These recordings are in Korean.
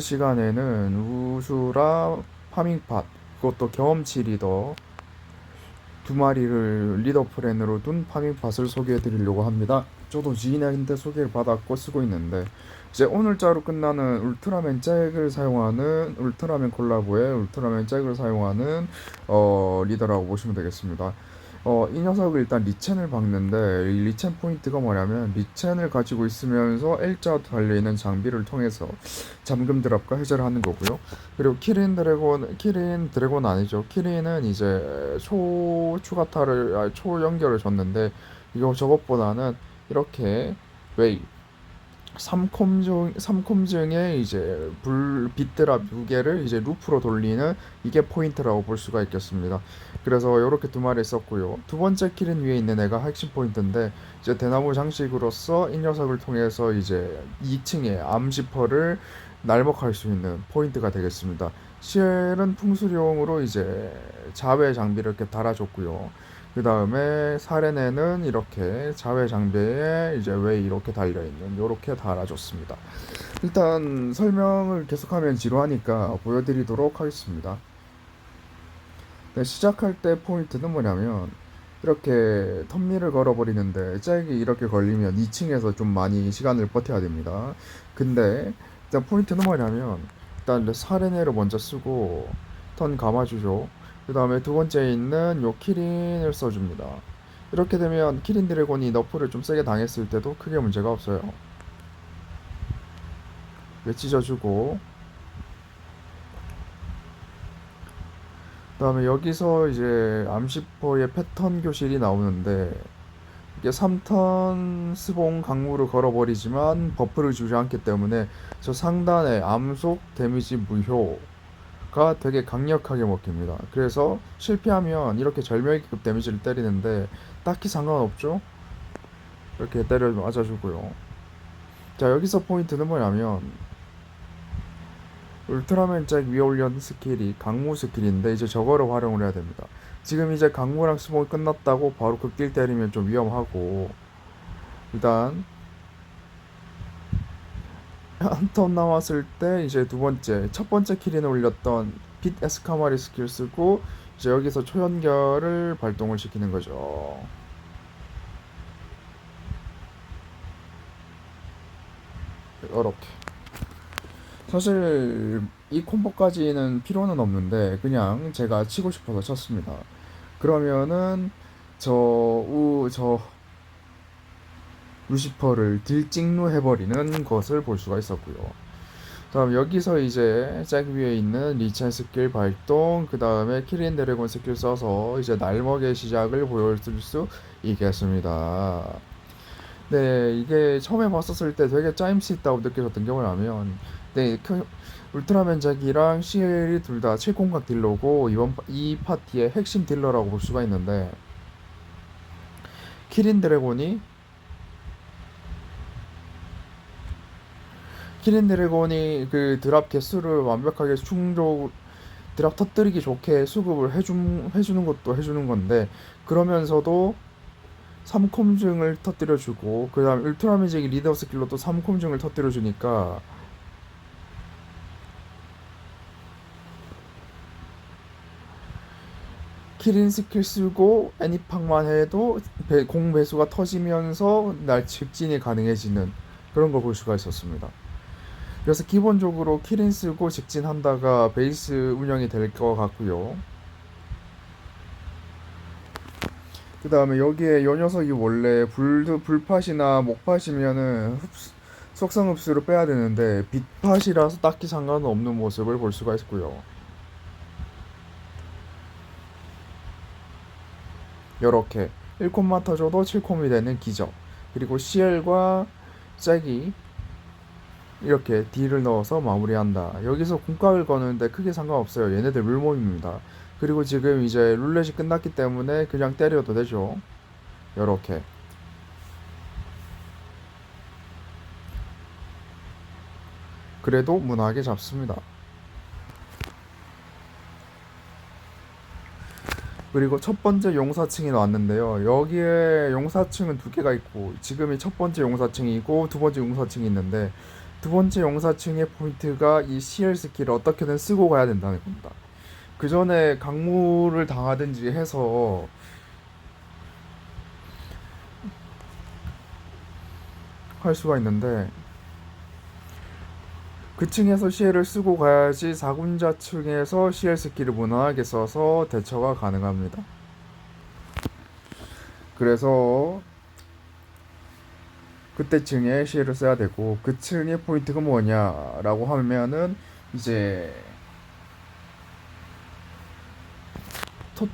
시간에는 우수라 파밍팟 그것도 경험치 리더 두 마리를 리더 프랜으로 둔 파밍팟을 소개해 드리려고 합니다. 저도 지인한테 소개를 받았고 쓰고 있는데 이제 오늘자로 끝나는 울트라맨 잭을 사용하는 울트라맨 콜라보의 울트라맨 잭을 사용하는 어, 리더라고 보시면 되겠습니다. 어, 이 녀석을 일단 리첸을 박는데 이 리첸 포인트가 뭐냐면 리첸을 가지고 있으면서 L자 달려있는 장비를 통해서 잠금 드랍과 해제를 하는 거고요. 그리고 키린 드래곤 키린 드래곤 아니죠. 키린은 이제 초 추가타를 아, 초 연결을 줬는데 이거 저것보다는 이렇게 웨이 삼콤중 삼콤중에 이제 불 빛드랍 두 개를 이제 루프로 돌리는 이게 포인트라고 볼 수가 있겠습니다. 그래서 이렇게 두 마리 썼고요. 두 번째 키린 위에 있는 애가 핵심 포인트인데 이제 대나무 장식으로서 이 녀석을 통해서 이제 2층에 암지퍼를 날먹할 수 있는 포인트가 되겠습니다. 시엘은 풍수룡으로 이제 자외 장비를 이렇게 달아줬고요. 그 다음에 사레네는 이렇게 자외 장비에 이제 왜 이렇게 달려 있는 이렇게 달아줬습니다. 일단 설명을 계속하면 지루하니까 보여드리도록 하겠습니다. 네, 시작할 때 포인트는 뭐냐면 이렇게 텀미를 걸어버리는데 잭이 이렇게 걸리면 2층에서 좀 많이 시간을 버텨야 됩니다. 근데 일단 포인트는 뭐냐면 일단 사레네를 먼저 쓰고 턴 감아주죠. 그 다음에 두 번째 있는 요 키린을 써줍니다. 이렇게 되면 키린 드래곤이 너프를 좀 세게 당했을 때도 크게 문제가 없어요. 왜 찢어주고 그 다음에 여기서 이제 암시퍼의 패턴 교실이 나오는데 이게 3턴 스봉 강무를 걸어버리지만 버프를 주지 않기 때문에 저 상단에 암속 데미지 무효 가 되게 강력하게 먹힙니다. 그래서 실패하면 이렇게 절멸기급 데미지를 때리는데 딱히 상관없죠? 이렇게 때려 맞아주고요. 자 여기서 포인트는 뭐냐면 울트라맨 잭 올려놓은 스킬이 강무 스킬인데 이제 저거를 활용을 해야 됩니다. 지금 이제 강무랑 스봉이 끝났다고 바로 극딜 때리면 좀 위험하고 일단 한 턴 남았을 때 이제 두 번째 첫 번째 키린을 올렸던 빛 에스카마리 스킬 쓰고 이제 여기서 초연결을 발동을 시키는 거죠. 이렇게 사실 이 콤보까지는 필요는 없는데 그냥 제가 치고 싶어서 쳤습니다. 그러면은 저우저 루시퍼를 딜찍루 해버리는 것을 볼 수가 있었고요. 다음 여기서 이제 잭 위에 있는 리첸 스킬 발동, 그 다음에 키린 드래곤 스킬 써서 이제 날먹의 시작을 보여줄 수 있겠습니다. 네, 이게 처음에 봤었을 때 되게 짜임새 있다고 느껴졌던 게 뭐냐면, 네, 그 울트라맨 잭이랑 CL이 둘 다 7공각 딜러고 이번 파- 이 파티의 핵심 딜러라고 볼 수가 있는데, 키린 드래곤이 키린 드래곤이 그 드랍 개수를 완벽하게 충족 드랍 터뜨리기 좋게 수급을 해준, 해주는 것도 해주는 건데 그러면서도 3콤중을 터뜨려주고 그 다음 울트라 매직이 리더 스킬로 또 3콤중을 터뜨려주니까 키린 스킬 쓰고 애니팡만 해도 배- 공 배수가 터지면서 날 직진이 가능해지는 그런 걸 볼 수가 있었습니다. 그래서 기본적으로 키린 쓰고 직진한다가 베이스 운영이 될 것 같고요. 그 다음에 여기에 요 녀석이 원래 불, 불팟이나 목팟이면은 흡수, 속성 흡수를 빼야 되는데 빛팟이라서 딱히 상관없는 모습을 볼 수가 있고요. 요렇게 1콤만 터져도 7콤이 되는 기적 그리고 CL과 잭이 이렇게 D를 넣어서 마무리한다. 여기서 공각을 거는데 크게 상관없어요. 얘네들 물몸입니다. 그리고 지금 이제 룰렛이 끝났기 때문에 그냥 때려도 되죠. 요렇게. 그래도 무난하게 잡습니다. 그리고 첫 번째 용사층이 나왔는데요. 여기에 용사층은 두 개가 있고 지금이 첫 번째 용사층이고 두 번째 용사층이 있는데 두두 번째 용사층의 포인트가 이 CL 스킬을 어떻게든 쓰고 가야 된다는 겁니다. 그 전에 강물을 당하든지 해서 할 수가 있는데 그 층에서 CL을 쓰고 가야지 4군자 층에서 CL 스킬을 무난하게 써서 대처가 가능합니다. 그래서 그때 층에 CL을 써야 되고 그 층의 포인트가 뭐냐라고 하면은 이제 토,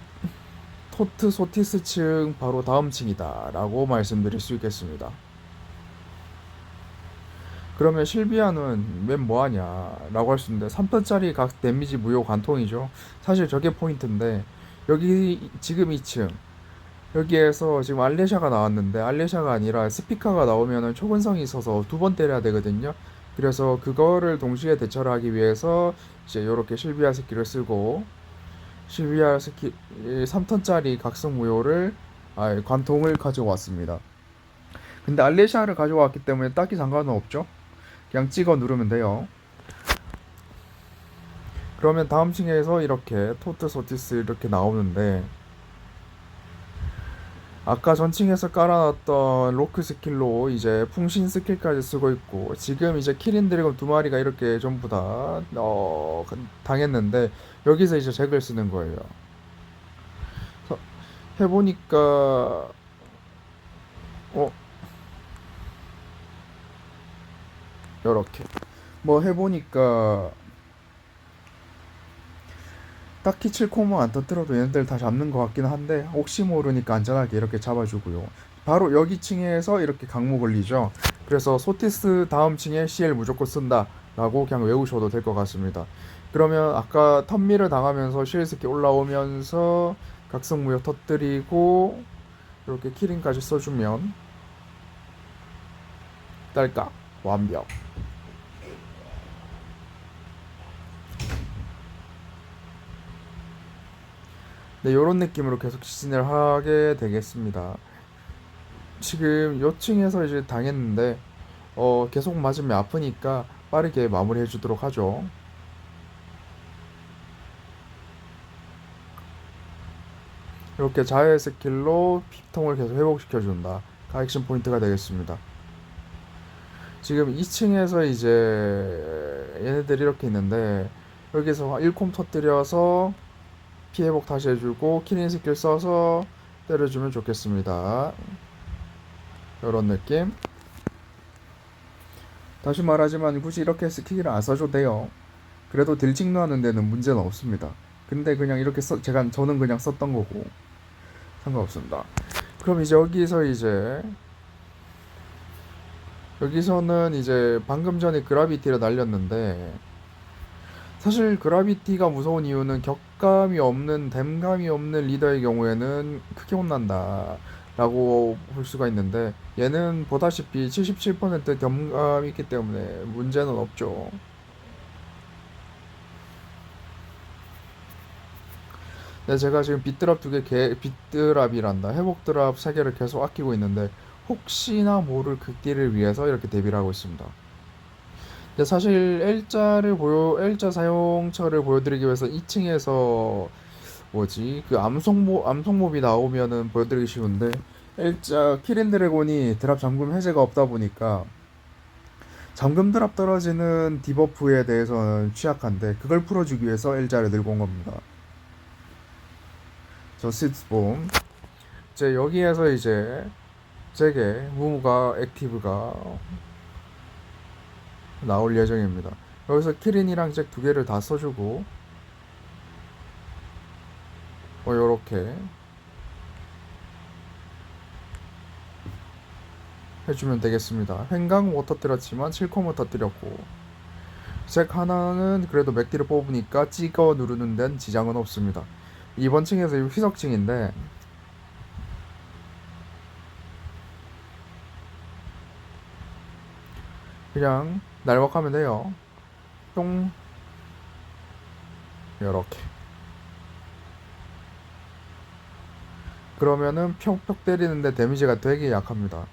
토트 소티스 층 바로 다음 층이다라고 말씀드릴 수 있겠습니다. 그러면 실비아는 맨 뭐하냐라고 할 수 있는데 3턴짜리 각 데미지 무효 관통이죠. 사실 저게 포인트인데 여기 지금 2층 여기에서 지금 알레샤가 나왔는데 알레샤가 아니라 스피카가 나오면은 초근성이 있어서 두 번 때려야 되거든요. 그래서 그거를 동시에 대처를 하기 위해서 이제 이렇게 실비아 스킬을 쓰고 실비아 스킬 3턴짜리 각성 무효를 아 관통을 가져왔습니다. 근데 알레샤를 가져왔기 때문에 딱히 상관은 없죠. 그냥 찍어 누르면 돼요. 그러면 다음 층에서 이렇게 토트 소티스 이렇게 나오는데 아까 전층에서 깔아놨던 로크 스킬로 이제 풍신 스킬까지 쓰고 있고 지금 이제 키린 드래곤 두 마리가 이렇게 전부 다 어, 당했는데 여기서 이제 잭을 쓰는 거예요. 해보니까 어 요렇게 뭐 해보니까 딱히 7코마 안 터뜨려도 얘네들 다 잡는 것 같긴 한데 혹시 모르니까 안전하게 이렇게 잡아주고요. 바로 여기 층에서 이렇게 강모 걸리죠. 그래서 소티스 다음 층에 CL 무조건 쓴다 라고 그냥 외우셔도 될 것 같습니다. 그러면 아까 턴미를 당하면서 스킬 올라오면서 각성무효 터뜨리고 이렇게 키링까지 써주면 딸깍 완벽 네, 요런 느낌으로 계속 시즌을 하게 되겠습니다. 지금 요층에서 이제 당했는데 어, 계속 맞으면 아프니까 빠르게 마무리해 주도록 하죠. 이렇게 자해 스킬로 피통을 계속 회복시켜 준다. 가 액션 포인트가 되겠습니다. 지금 2층에서 이제 얘네들이 이렇게 있는데 여기서 1콤 터뜨려서 피 회복 다시 해주고 키링 스킬 써서 때려주면 좋겠습니다. 이런 느낌. 다시 말하지만 굳이 이렇게 스킬을 안 써줘도 돼요. 그래도 딜 찍노하는 데는 문제는 없습니다. 근데 그냥 이렇게 써, 제가 저는 그냥 썼던 거고 상관없습니다. 그럼 이제 여기서 이제 여기서는 이제 방금 전에 그라비티를 날렸는데 사실 그라비티가 무서운 이유는 격감이 없는 댐감이 없는 리더의 경우에는 크게 혼난다 라고 볼 수가 있는데 얘는 보다시피 77% 댐감이 있기 때문에 문제는 없죠. 네, 제가 지금 빗드랍 두 개 개, 빗드랍이란다. 회복 드랍 세 개를 계속 아끼고 있는데 혹시나 모를 극딜을 위해서 이렇게 대비를 하고 있습니다 근데 사실 L자를 보여 L자 사용처를 보여드리기 위해서 2층에서 뭐지 그 암송모 암송몹이 나오면은 보여드리기 쉬운데 L자 키린 드래곤이 드랍 잠금 해제가 없다 보니까 잠금 드랍 떨어지는 디버프에 대해서는 취약한데 그걸 풀어주기 위해서 L자를 들고 온 겁니다. 저 시드봄 이제 여기에서 이제 제게 무무가 액티브가 나올 예정입니다. 여기서 키린이랑 잭 두 개를 다 써주고 어 요렇게 해주면 되겠습니다. 횡강 못 터뜨렸지만 7코 못 터뜨렸고 잭 하나는 그래도 맥디를 뽑으니까 찍어 누르는 데는 지장은 없습니다. 이번 층에서 휘석층인데 그냥 날먹하면 돼요. 뿅. 요렇게. 그러면은 평평 때리는데 데미지가 되게 약합니다.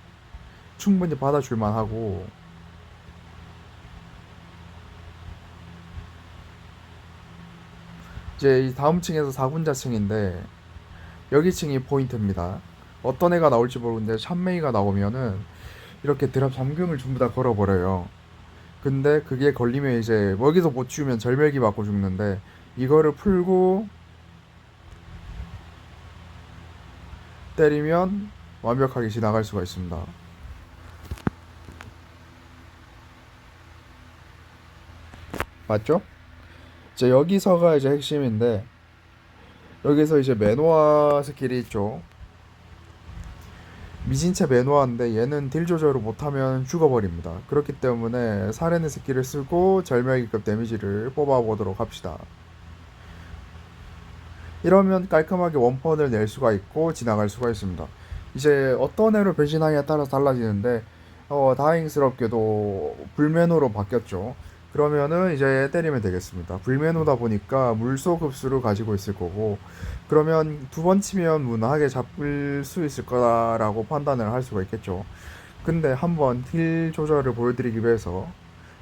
충분히 받아줄만 하고. 이제 이 다음 층에서 4군자 층인데 여기 층이 포인트입니다. 어떤 애가 나올지 모르는데 샴메이가 나오면은 이렇게 드랍 잠금을 전부 다 걸어버려요. 근데 그게 걸리면 이제 여기서 못 치우면 절멸기 맞고 죽는데 이거를 풀고 때리면 완벽하게 지나갈 수가 있습니다. 맞죠? 이제 여기서가 이제 핵심인데 여기서 이제 매노아 스킬이 있죠. 미진채 매노아인데 얘는 딜 조절을 못하면 죽어버립니다. 그렇기 때문에 사레는 스킬을 쓰고 절멸기급 데미지를 뽑아보도록 합시다. 이러면 깔끔하게 원펀을 낼 수가 있고 지나갈 수가 있습니다. 이제 어떤 애로 변신하냐에 따라 달라지는데 어, 다행스럽게도 불매노로 바뀌었죠. 그러면은 이제 때리면 되겠습니다. 불매노다 보니까 물소 급수를 가지고 있을 거고 그러면 두 번 치면 무난하게 잡을 수 있을 거라고 판단을 할 수가 있겠죠. 근데 한번 힐 조절을 보여드리기 위해서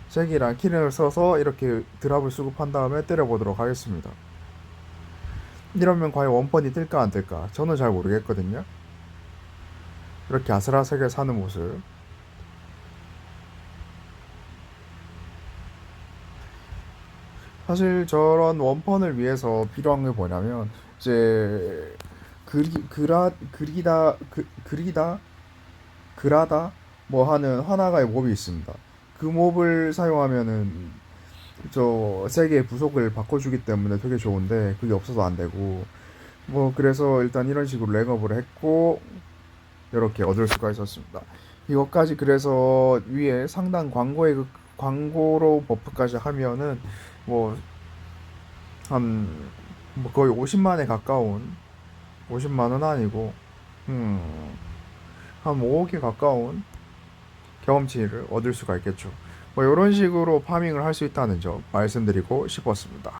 잭이랑 키를 써서 이렇게 드랍을 수급한 다음에 때려보도록 하겠습니다. 이러면 과연 원펀이 뜰까 안 뜰까? 저는 잘 모르겠거든요. 이렇게 아슬아슬하게 사는 모습. 사실 저런 원펀을 위해서 필요한 게 뭐냐면 이제 그리 그라 그리다 그 그리다 그라다 뭐 하는 하나가의 몹이 있습니다. 그 몹을 사용하면은 저 세계의 부속을 바꿔주기 때문에 되게 좋은데 그게 없어서 안 되고 뭐 그래서 일단 이런 식으로 랭업을 했고 이렇게 얻을 수가 있었습니다. 이것까지 그래서 위에 상단 광고에 그 광고로 버프까지 하면은 뭐한 뭐 거의 50만에 가까운 50만 원 아니고 음, 한 5억에 가까운 경험치를 얻을 수가 있겠죠. 뭐 이런 식으로 파밍을 할 수 있다는 점 말씀드리고 싶었습니다.